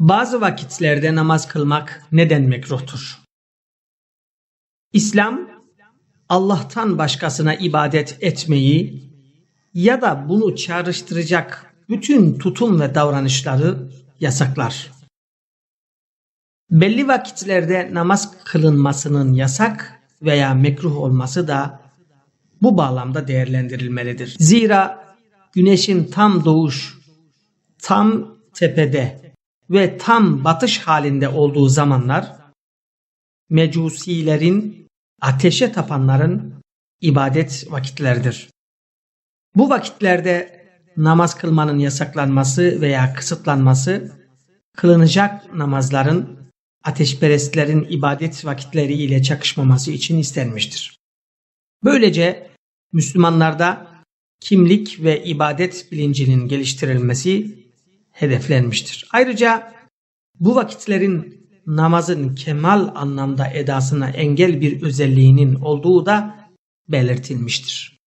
Bazı vakitlerde namaz kılmak neden mekruhtur? İslam Allah'tan başkasına ibadet etmeyi ya da bunu çağrıştıracak bütün tutum ve davranışları yasaklar. Belli vakitlerde namaz kılınmasının yasak veya mekruh olması da bu bağlamda değerlendirilmelidir. Zira güneşin tam doğuş, tam tepede ve tam batış halinde olduğu zamanlar mecusilerin, ateşe tapanların ibadet vakitleridir. Bu vakitlerde namaz kılmanın yasaklanması veya kısıtlanması kılınacak namazların ateşperestlerin ibadet vakitleri ile çakışmaması için istenmiştir. Böylece Müslümanlarda kimlik ve ibadet bilincinin geliştirilmesi hedeflenmiştir. Ayrıca bu vakitlerin namazın kemal anlamda edasına engel bir özelliğinin olduğu da belirtilmiştir.